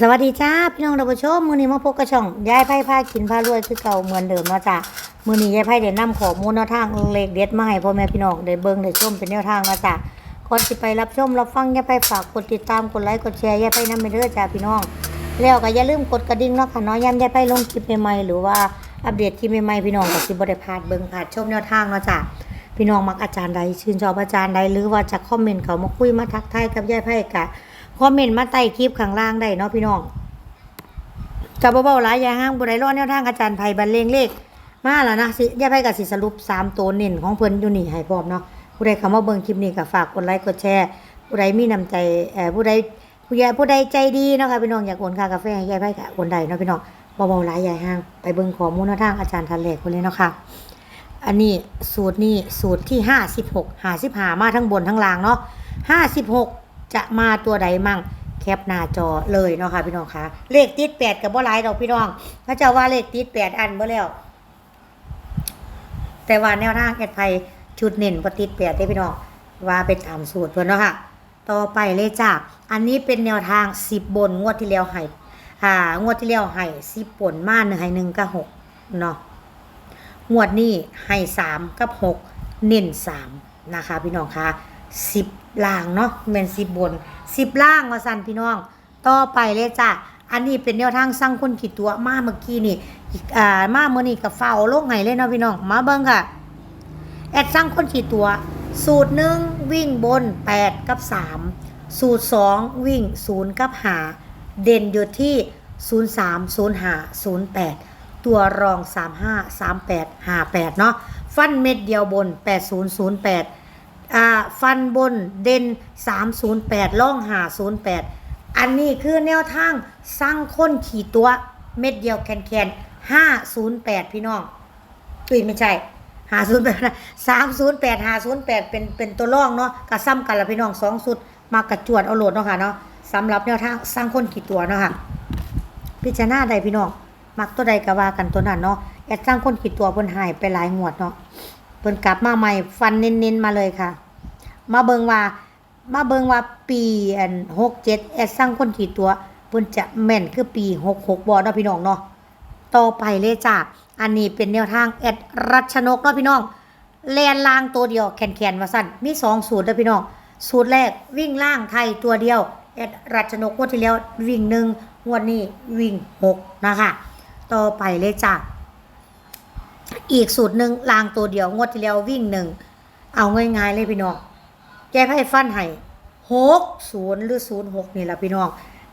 สวัสดีจ้าพี่น้องท่าผู้ชมมือนี้มาพบกับช่องยายไพ่พากินพารวยคือเก่าเหมือนเดิมเนาะจ้ามือนี้ยายไพ่ได้นำขอมูลแนวทางเลขเด็ดมาให้พ่อแม่พี่น้องได้เบิ่งได้ชมเป็นแนวทางเนาะจ้าก่อนสิไปรับชมรับฟังยายไพ่ฝากกดติดตามกดไลค์กดแชร์ยายไพ่นำไปเด้อจ้าพี่น้อง แล้วก็อย่าลืมกดกระดิ่งเนาะค่ะนาะยามยายไพ่ลงคลิปใหม่ๆหรือว่าอัปเดตคลิปใหม่ๆพี่น้องก็สิบ่ได้พาดเบิ่งพาดชมแนวทางเนาะจ้าพี่น้องมักอาจารย์ใดชื่นชอบอาจารย์ใดหรือว่าจะคอมเมนต์เขามาคุยมาทักทายกับยายไพ่กะ คอมเมนต์มาใต้คลิปข้างล่างได้เนาะพี่น้องกับเบาๆหลายอย่างห้างบุได้รอดแนวทางอาจารย์ไผ่บรรเลงเลข มาแล้วนะสิย่าไผ่กับสิสรุปสามตัวเน้นของเพิ่นอยู่นี่ให้พร้อมเนาะผู้ใดเข้ามาเบิ่งคลิปนี้ก็ฝากกดไลค์กดแชร์ ผู้ใดมีน้ำใจเอ่อผู้ใดผู้ใหญ่ผู้ใดใจดีเนาะค่ะพี่น้องอยากโอนค่ากาแฟให้ย่าไผ่ก็โอนได้เนาะพี่น้องเบาๆหลายอย่างห้างไปเบิ่งข้อมูลแนวทางอาจารย์ทันแหลคนเลยเนาะค่ะอันนี้สูตรนี้สูตรที่ห้าสิบหกห้าสิบห้ามาทั้งบนทั้งล่างเนาะห้าสิบหก จะมาตัวใดมั่งแคปหน้าจอเลยเนาะค่ะพี่น้องคะเลขติดแปดกับบ่หลายดอกพี่น้องพระเจ้าว่าเลขติดแปดอันบ่แล้ว แต่ว่าแนวทางแอดไพชุดเน้นบ่ติดแปดได้พี่น้องว่าเป็นตามสูตรเพิ่นเนาะค่ะ ต่อไปเลยจ้าอันนี้เป็นแนวทางสิบบนงวดที่แล้วให้อ่างวดที่แล้วให้สิบบนมาหนึ่งให้หนึ่งกับหกเนาะงวดนี้ให้สามกับหกเน้นสามนะคะ พี่น้องคะสิบ ล่างเนาะแม่นสิบบนสิบล่างว่าสั่นพี่น้อง ต่อไปเลยจ้าอันนี้เป็นแนวทางสร้างคนกี่ตัวมาเมื่อกี้นี่อ่ามาเมื่อนี้กับเฝ้าโลงไห้เลยเนาะพี่น้องมาเบิ่งค่ะแอดสร้างคนกี่ตัว สูตรหนึ่งวิ่งบน 8 กับ 3 สูตร 2 วิ่ง 0 กับหาเด่นอยู่ที่ 0 3 0 5 0 8 ตัวรอง 35 38 58 เนาะฟันเม็ดเดียวบน 8008 ฟันบนเด่น 308ล่องหา08 อันนี้คือแนวทางสร้างค้นขี่ตัวเม็ดเดียวแคนแคน508 พี่น้องอุ้ยไม่ใช่หาศูนย์แปดสามศูนย์แปดหาศูนย์แปดเป็นเป็นตัวร่องเนาะกระซ้ำกันละพี่น้องสองสุด มากระจวดเอาโหลดเนาะค่ะเนาะสำหรับแนวทางสร้างคนกี่ตัวเนาะค่ะ พิจารณาใดพี่น้องมักตัวใดก็ว่ากันตัวนั้นเนาะแอดสร้างคนกี่ตัวเพิ่นหายไปหลายงวดเนาะ เพิ่นกลับมาใหม่ฟันเน้นๆมาเลยค่ะ มาเบิงว่า มาเบิงว่าปีอันหกเจ็ดแอดสร้างคนกี่ตัวเพิ่นจะแม่นคือปีหกหกบอเนาะพี่น้องเนาะต่อไปเลยจ้าอันนี้เป็นแนวทางแอดรัชนกเนาะพี่น้องแลนล่างตัวเดียวแขนแขนมาสั้นมีสองสูตรนะพี่น้องสูตรแรกวิ่งล่างไทยตัวเดียวแอดรัชนกงวดที่แล้ววิ่งหนึ่งงวดนี้วิ่งหกนะคะ ต่อไปเลยจ้า อีกสูตรหนึ่งล่างตัวเดียวงวดที่แล้ววิ่งหนึ่งเอาง่ายๆเลยพี่น้องแก้ไพ่ฟันให้หกศูนย์หรือศูนย์หกนี่แหละพี่น้อง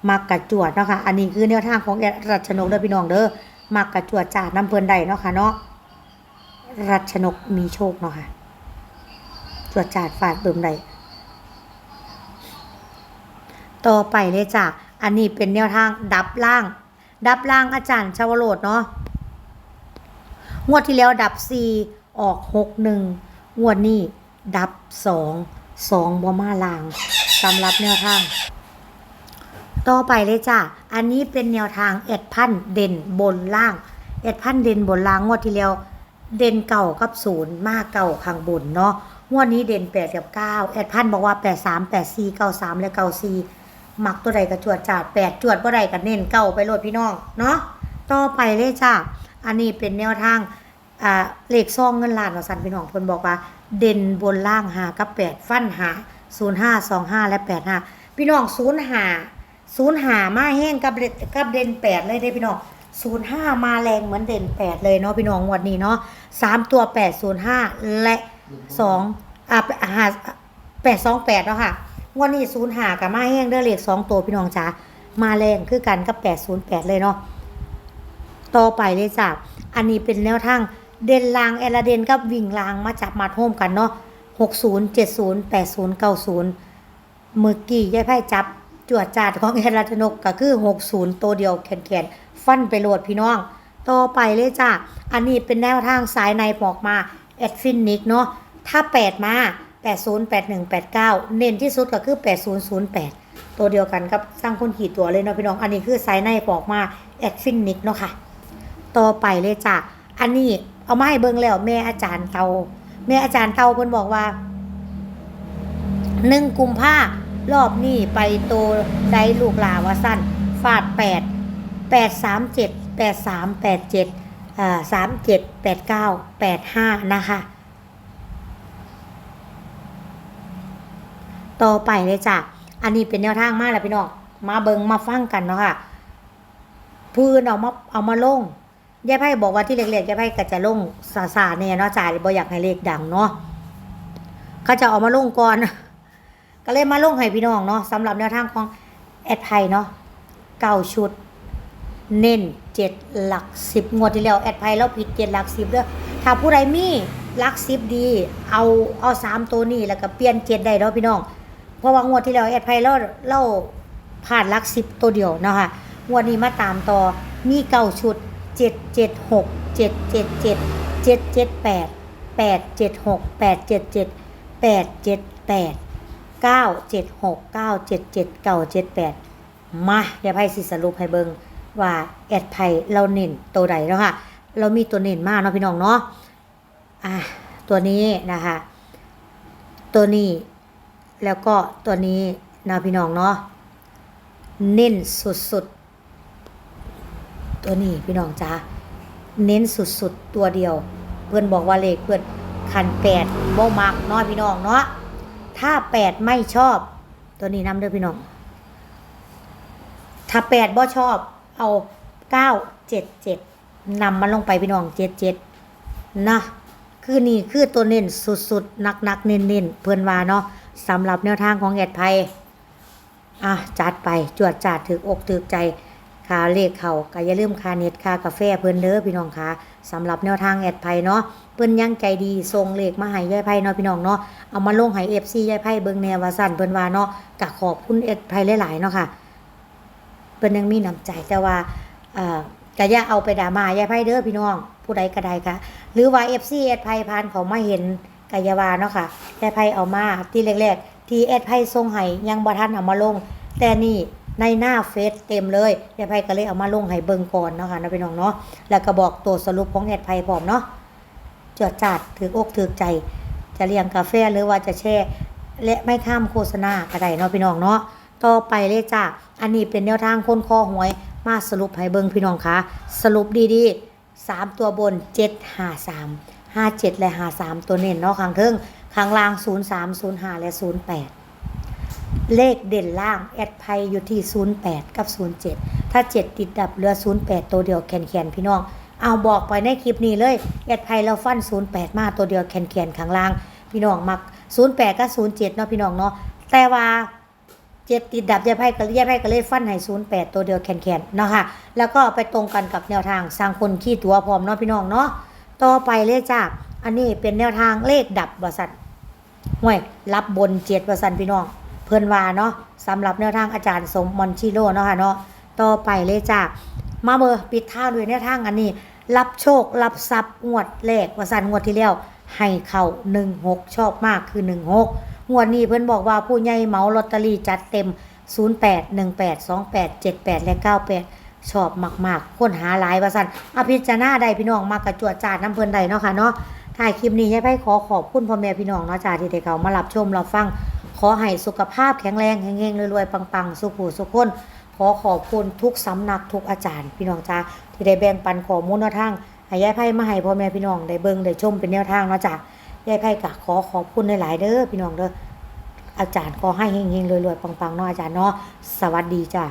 มักกระจวดเนาะค่ะอันนี้คือแนวทางของแอรัชนกเด้อพี่น้องเด้อมักกระจวดจาดน้ำเพลินใดเนาะค่ะเนาะรัชนกมีโชคเนาะค่ะจวดจาดฟาดเบิ่มใดต่อไปเลยจ้ะอันนี้เป็นแนวทางดับล่าง ดับล่างอาจารย์ชาวโรดเนาะ งวดที่แล้วดับสี่ออกหกหนึ่งงวดนี้ดับสองสองบ่มาลางสำหรับแนวทาง ต่อไปเลยจ้ะ อันนี้เป็นแนวทางเอ็ดพันเด่นบนล่างเอ็ดพันเด่นบนล่างงวดที่แล้วเด่นเก่ากับศูนย์มากเก่าข้างบนเนาะงวดนี้เด่นแปดกับเก้าเอ็ดพันบอกว่าแปดสามแปดสี่เก้าสามและเก้าสี่มักตัวใดก็จวดจาดแปดจวดบ่ใดก็เน้นเก้าไปโลดพี่น้องเนาะต่อไปเลยจ้ะ อันนี้เป็นแนวทางอ่าเลขซองเงินล้านว่าสันพี่น้องเพิ่นบอกว่า เด่นบนล่างหากับแปดฟันหาศูนย์ห้าสองห้าและแปดห้าพี่น้องศูนย์หาศูนย์หามาแห้งกับเด่กับเด่นแปดเลยเด้พี่น้องศูนย์ห้ามาแรงเหมือนเด่นแปดเลยเนาะพี่น้องงวันนี้เนาะสามตัวแปดศูนย์ห้าและสองอ่าหาแปดสองแปดเนาะค่ะวันนี้ศูนย์หากับมาแห้งเด้อเลขสองตัวพี่น้องจ๋ามาแรงคือกันกับแปดศูนย์แปดเลยเนาะ ต่อไปเลยจ้ะอันนี้เป็นแนวทางเด่นลางแอลเดนกับวิ่งลางมาจับมาโฮมกันเนาะหกศูนย์เจ็ดศูนย์แปดศูนย์เก้าศูนย์เมื่อกี้ยายไพ่จับจวดจาดของแอลาชนกก็คือหกศูนย์ตัวเดียวแขนๆฟันไปโหลดพี่น้อง ต่อไปเลยจ้ะอันนี้เป็นแนวทางสายในบอกมาแอดฟินนิกเนาะถ้าแปดมาแปดศูนย์แปดหนึ่งแปดเก้าเน้นที่สุดก็คือแปดศูนย์ศูนย์แปดตัวเดียวกันกับสร้างคนขี่ตัวเลยเนาะพี่น้อง อันนี้คือสายในบอกมาแอดฟินิกเนาะค่ะ ต่อไปเลยจ้ะ อันนี้เอามาให้เบิ่งแล้ว แม่อาจารย์เตาแม่อาจารย์เตาเพิ่นบอกว่าหนึ่งกุมภารอบนี้ไปโตได้ลูกหลาว่าสั้นฟาดแปดแปดสามเจ็ดแปดสามแปดเจ็ดสามเจ็ดแปดเก้าแปดห้านะคะ ต่อไปเลยจ้ะ อันนี้เป็นแนวทางมากแล้วพี่น้อง มาเบิงมาฟังกันเนาะค่ะพื้นเอามาเอามาลง ยายไพ่บอกว่าที่เล็กๆยายไพ่ก็จะลงสาสาเนี่ยเนาะจ่ายบ่อยากให้เลขดังเนาะเขาจะเอามาลงก่อน ก็เลยมาลงให้พี่น้องเนาะสำหรับแนวทางของแอดไพ่เนาะเก้าชุด เน้นเจ็ดหลักสิบงวดที่แล้วแอดไพ่เราผิดเจ็ดหลักสิบเด้อถ้าผู้ใดมีหลักสิบดี เอาเอาสามตัวนี้แล้วก็เปลี่ยนเจ็ดได้เนาะพี่น้องเพราะว่างวดที่แล้วแอดไพ่เราเราผ่านหลักสิบตัวเดียวเนาะค่ะงวดนี้มาตามต่อมีเก้าชุด เจ็ดเจ็ดหกเจ็ดเจ็ดเจ็ดเจ็ดเจ็ดแปดแปดเจ็ดหกแปดเจ็ดเจ็ดแปดเจ็ดแปดเก้าเจ็ดหกเก้าเจ็ดเจ็ดเก้าเจ็ดแปดมาเดี๋ยวไพ่สิสรุปให้เบิงว่าแอดไพ่เราเน้นตัวใดเนาะค่ะ เรามีตัวเน้นมากเนาะพี่น้องเนาะอะตัวนี้นะคะตัวนี้แล้วก็ตัวนี้นะพี่น้องเนาะเน้นสุดๆ ตัวนี้พี่น้องจ้าเน้นสุดๆตัวเดียว เพื่อนบอกว่าเลขเพื่อนคันแปดบ่มักเนาะพี่น้องเนาะถ้าแปดไม่ชอบ ตัวนี้นำเด้อพี่น้อง ถ้าแปดบ่ชอบ เอาเก้าเจ็ดเจ็ดนำมันลงไปพี่น้องเจ็ดเจ็ดนะคือนี่คือตัวเน้นสุดๆนักๆเน้นๆเพื่อนว่าเนาะสำหรับแนวทางของแอดไพอะจัดไปจวดจัดถึกอกถึกใจ ค่าเลขเขาก็อย่าลืมค่าเน็ตค่ากาแฟเพื่อนเด้อพี่น้องค่ะสำหรับแนวทางแอดไพเนาะเพื่อนยังใจดีส่งเลขมาให้ยายไพเนาะพี่น้องเนาะเอามาลงให้เอฟซียายไพเบิ่งแนววาสันเพิ่นว่าเนาะกะขอบคุณเอ็ดไพหลายๆเนาะค่ะเพิ่นยังมีน้ำใจแต่ว่าเอ่อก็อย่าเอาไปด่ามายายไพ่เด้อพี่น้อง ผู้ใดก็ได้ค่ะหรือว่า FC เอดไพ่พานเขามาเห็นกายาวาเนาะค่ะยายไพ่เอามาที่แรกๆที่เอดไพ่ส่งให้ยังบ่ทันเอามาลง แต่นี่ ในหน้าเฟซเต็มเลยยายไพ่ก็เลยเอามาลงให้เบิ่งก่อนเนาะค่ะนะพี่น้องเนาะแล้วก็บอกตัวสรุปของเอดไพ่พร้อมเนาะจวดจัดถืออกถือใจ จะเลี้ยงกาแฟหรือว่าจะแช่และไม่ข้ามโฆษณาก็ได้เนาะพี่น้องเนาะต่อไปเลยจ้ะอันนี้เป็นแนวทางคนคอหวย มาสรุปให้เบิ่งพี่น้องคะสรุปดีๆ3ตัวบน7 5 3 5 7และ5 3ตัวเน้นเนาะข้างเทิงข้างล่าง0 3 0 5และ08 เลขเด่นล่าง แอดไพอยู่ที่ 08 กับ 07 ถ้า 7 ติดดับเหลือ 08 ตัวเดียวแขนๆพี่น้อง เอาบอกไปในคลิปนี้เลย แอดไพเราฟัน 08 มาตัวเดียวแขนๆข้างล่าง พี่น้องมัก 08 กับ 07 เนาะพี่น้องเนาะ แต่ว่าเจ็ดติดดับยายไพ่กับยายไพ่ก็เลยฟันให้ศูนย์แปดตัวเดียวแข็งๆเนาะค่ะ แล้วก็ไปตรงกันกับแนวทางสร้างคนขี้ตัวพร้อมเนาะพี่น้องเนาะ ต่อไปเลยจ้า อันนี้เป็นแนวทางเลขดับบสันห่วยรับบนเจ็ดบสันพี่น้อง พื่อนว่าเนาะสำหรับแนวทางอาจารย์สมมอนชิโร่เนาะค่ะเนาะต่อไปเลยจ้ามาเบอร์ปิดท่าด้วยแนวทางอันนี้ รับโชครับทรัพย์งวดแรกวสันงวดที่แล้วให้เข่าหนึ่งหกชอบมากคือหนึ่งหกงวดนี้เพิ่นบอกว่าผู้ใหญ่เมาลอตเตอรี่จัดเต็ม 08 18 28 78 และ 98 ชอบมาก ๆ ค้นหาหลายว่าสันอภิจารณาได้พี่น้องมากระจวดจาดน้ำเพิ่นได้เนาะค่ะเนาะถ่ายคลิปนี้ยายไพ่ขอขอบคุณพ่อแม่พี่น้องเนาะจ้าที่ได้เขามารับชมรับฟัง ขอให้สุขภาพแข็งแรงเฮงๆรวยๆปังๆ สุขหูสุขคน ขอขอบคุณทุกสำนักทุกอาจารย์ พี่น้องจ้าที่ได้แบ่งปันข้อมูลแนวทางให้ยายไพ่มาให้พ่อแม่พี่น้องได้เบิ่งได้ชมเป็นแนวทางเนาะจ้ายายไพ่ก็ขอขอบคุณหลายๆเด้อพี่น้องเด้ออาจารย์ขอให้เฮงๆรวยๆปังๆเนาะอาจารย์เนาะสวัสดีจ้า